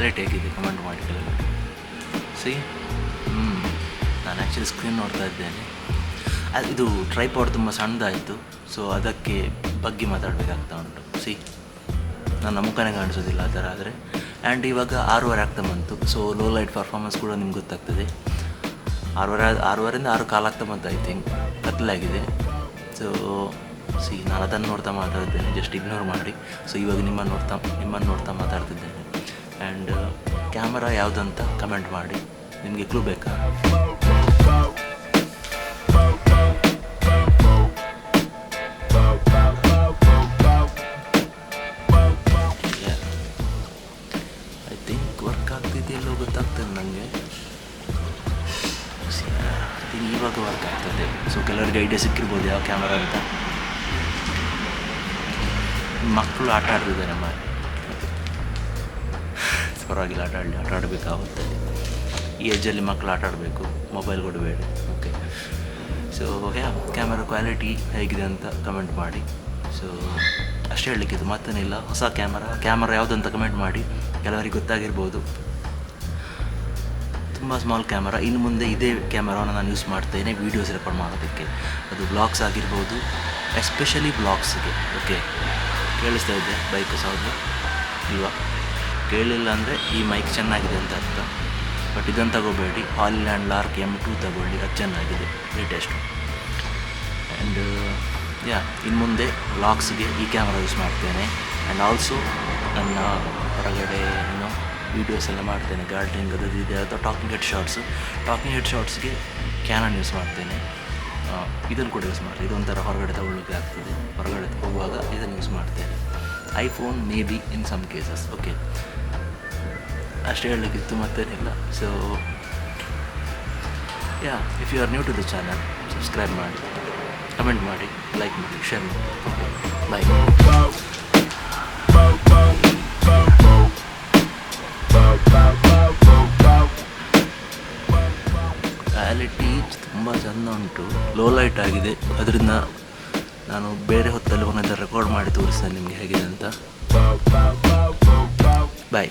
Quality ಹೇಗಿದೆ comment ಮಾಡಿ ಕೆಲವರು ಸಿ ಹ್ಞೂ ನಾನು ಆ್ಯಕ್ಚುಲಿ ಸ್ಕ್ರೀನ್ ನೋಡ್ತಾ ಇದ್ದೇನೆ. ಅದು ಇದು ಟ್ರೈಪಾಡ್ ತುಂಬ ಸಣ್ಣದಾಯಿತು. ಸೊ ಅದಕ್ಕೆ ಬಗ್ಗೆ ಮಾತಾಡಬೇಕಾಗ್ತಾ ಉಂಟು. ಸಿ ನನ್ನ ಮುಖನೇ ಕಾಣಿಸೋದಿಲ್ಲ ಆ ಥರ ಆದರೆ. ಆ್ಯಂಡ್ ಇವಾಗ ಆರೂವರೆ ಆಗ್ತಾ ಬಂತು. ಸೊ ಲೋ ಲೈಟ್ ಪರ್ಫಾರ್ಮೆನ್ಸ್ ಕೂಡ ನಿಮ್ಗೆ ಗೊತ್ತಾಗ್ತದೆ. ಆರೂವರೆ, ಆರೂವರೆಯಿಂದ ಆರು ಕಾಲು ಆಗ್ತಾ ಬಂತು ಐ ಥಿಂಕ್ ಕತ್ಲಾಗಿದೆ ಸೊ ಸಿ ನಾನು ಅದನ್ನು ನೋಡ್ತಾ ಮಾತಾಡ್ತೇನೆ ಜಸ್ಟ್ ಇಗ್ನೋರ್ ಮಾಡಿ. ಸೊ ಇವಾಗ ನಿಮ್ಮನ್ನು ನೋಡ್ತಾ ನಿಮ್ಮನ್ನು ನೋಡ್ತಾ ಮಾತಾಡ್ತಿದ್ದೇನೆ. ಆ್ಯಂಡ್ ಕ್ಯಾಮರಾ ಯಾವುದಂತ ಕಮೆಂಟ್ ಮಾಡಿ. ನಿಮಗೆ ಕ್ಲೂ ಬೇಕಾ? ಐ ಥಿಂಕ್ ವರ್ಕ್ ಆಗ್ತಿದೆಯಲ್ಲೋ ಗೊತ್ತಾಗ್ತದೆ ನನಗೆ ಇವಾಗ ವರ್ಕ್ ಆಗ್ತದೆ. ಸೊ ಕೆಲವರಿಗೆ ಐಡಿಯಾ ಸಿಕ್ಕಿರ್ಬೋದು ಯಾವ ಕ್ಯಾಮರಾ ಅಂತ. ಮಕ್ಕಳು ಆಟ ಆಡ್ತಿದ್ದಾರೆ ನಮ್ಮ ಪರವಾಗಿಲ್ಲ, ಆಟ ಆಡಲಿ, ಆಟ ಆಡಬೇಕಾಗುತ್ತೆ ಈ ಏಜಲ್ಲಿ ಮಕ್ಕಳು ಆಟ ಆಡಬೇಕು ಮೊಬೈಲ್ ಕೊಡಬೇಡಿ okay so yeah camera quality ಹೇಗಿದೆ ಅಂತ ಕಮೆಂಟ್ ಮಾಡಿ. ಸೊ ಅಷ್ಟೇ ಹೇಳಲಿಕ್ಕಿದು ಮತ್ತೇನಿಲ್ಲ ಹೊಸ ಕ್ಯಾಮರಾ ಕ್ಯಾಮರಾ ಯಾವುದಂತ ಕಮೆಂಟ್ ಮಾಡಿ. ಕೆಲವರಿಗೆ ಗೊತ್ತಾಗಿರ್ಬೋದು. ತುಂಬ ಸ್ಮಾಲ್ ಕ್ಯಾಮರಾ ಇನ್ನು ಮುಂದೆ ಇದೇ ಕ್ಯಾಮರಾನ ನಾನು ಯೂಸ್ ಮಾಡ್ತೇನೆ ವೀಡಿಯೋಸ್ ರೆಕಾರ್ಡ್ ಮಾಡೋದಕ್ಕೆ. ಅದು ಬ್ಲಾಗ್ಸ್ ಆಗಿರ್ಬೋದು ಎಸ್ಪೆಷಲಿ ಬ್ಲಾಗ್ಸ್ಗೆ ಓಕೆ ಕೇಳಿಸ್ತಾ ಇದ್ದೆ ಬೈಕ್ ಸೌಂಡ್ ಇಲ್ವಾ? ಕೇಳಿಲ್ಲ ಅಂದರೆ ಈ ಮೈಕ್ ಚೆನ್ನಾಗಿದೆ ಅಂತ ಅರ್ಥ. ಬಟ್ ಇದನ್ನು ತಗೋಬೇಡಿ. ಹಾಲಿಲ್ಯಾಂಡ್ ಲಾರ್ಕ್ ಎಂ ಟೂ ತಗೊಳ್ಳಿ. ಅದು ಚೆನ್ನಾಗಿದೆ. ಲೇಟೆಸ್ಟು ಆ್ಯಂಡ್ ಯಾ ಇನ್ನು ಮುಂದೆ ವ್ಲಾಗ್ಸ್ಗೆ ಈ ಕ್ಯಾಮ್ರಾ ಯೂಸ್ ಮಾಡ್ತೇನೆ. ಆ್ಯಂಡ್ ಆಲ್ಸೋ ನನ್ನ ಹೊರಗಡೆ ಏನು ವೀಡಿಯೋಸ್ ಎಲ್ಲ ಮಾಡ್ತೇನೆ. ಗಾರ್ಡನಿಂಗ್ ಅದು ಇದೆ ಅಥವಾ talking head shorts talking head ಶಾರ್ಟ್ಸ್ಗೆ Canon use ಮಾಡ್ತೇನೆ. ಇದನ್ನು ಕೂಡ ಯೂಸ್ ಮಾಡ್ತೀನಿ. ಇದೊಂಥರ ಹೊರಗಡೆ ತಗೊಳ್ಳಿಕ್ಕೆ ಆಗ್ತದೆ. ಹೊರಗಡೆ ಹೋಗುವಾಗ ಇದನ್ನು ಯೂಸ್ ಮಾಡ್ತೇನೆ. IPhone may be in some cases okay ಅಷ್ಟೇ ಹೇಳಲಿಕ್ಕಿತ್ತು ಮತ್ತೇನಿಲ್ಲ. So yeah if you are new to the channel subscribe ಮಾಡಿ ಕಮೆಂಟ್ ಮಾಡಿ ಲೈಕ್ ಮಾಡಿ ಶೇರ್ ಮಾಡಿ. ಕ್ವಾಲಿಟಿ ತುಂಬ ಚೆಂದ ಉಂಟು. ಲೋ ಲೈಟ್ ಆಗಿದೆ. ಅದರಿಂದ ನಾನು ಬೇರೆ ಹೊತ್ತಲ್ಲಿ ಒಂದೊಂದು ರೆಕಾರ್ಡ್ ಮಾಡಿ ತೋರಿಸ್ತೇನೆ ನಿಮಗೆ ಹೇಗಿದೆ ಅಂತ. ಬಾಯ್